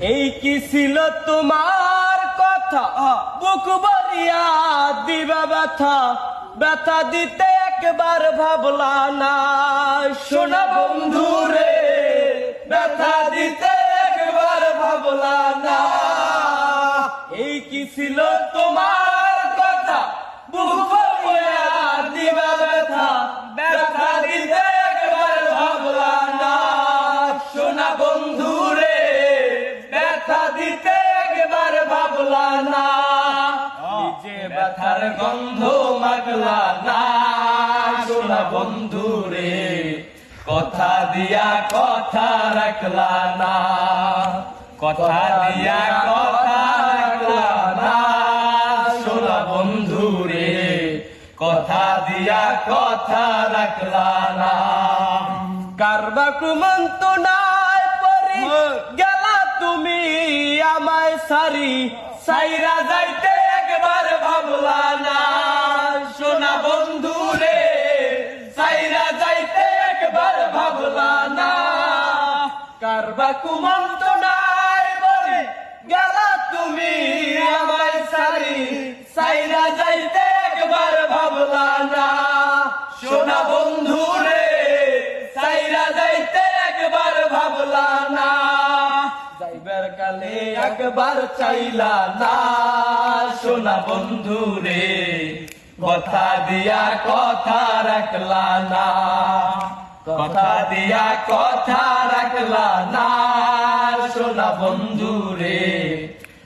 এই কি ছিল তোমার কথা? বুক বলিয়া দিবা ব্যথা। ব্যথা দিতে একবার ভাবলা না। শোনা বন্ধু রে ব্যথা দিতে একবার ভাবলা না। এই কি ছিল তোমার নিজে ব্যথার গন্ধ মাগলা না শোনা বন্ধু রে কথা দিয়া কথা রাখলা না কথা দিয়া কথা রাখলা না শোনা বন্ধু রে কথা দিয়া কথা রাখলা না। কারবা কুমন্ত নাই পরি গেলা তুমি আমায় সারি সাইরা যাইতে একবার ভাবলা না। সোনা বন্ধু রে সাইরা কারবা কুমন্ত একবার চাইলা না সোনা বন্ধু রে কথা দিয়া কথা রাখলা না কথা দিয়া কথা রাখলা না সোনা বন্ধু রে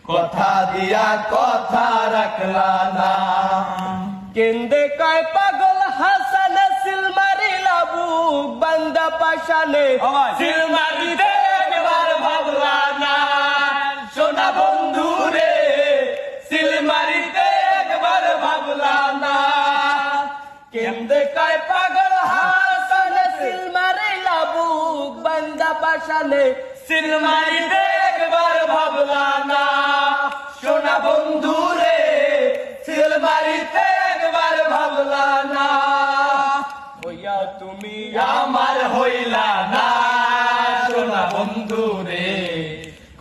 কথা দিয়া কথা রাখলা না। কেন্দে কয় পাগল হাসান সিলমারি লাবু বান্দা পাশানে সিলমারিতে একবার সোনা বন্ধু রে, সিলমারিতে একবার ভাবলা না। কেন্দে কয় পাগল হাসান সিলমারি লাবু বান্দা পাশানে সিলমারিতে একবার ভাবলা না। সোনা বন্ধু রে, সিলমারিতে একবার ভাবলা না। হইয়া তুমি আমার হইলা না, সোনা বন্ধু রে।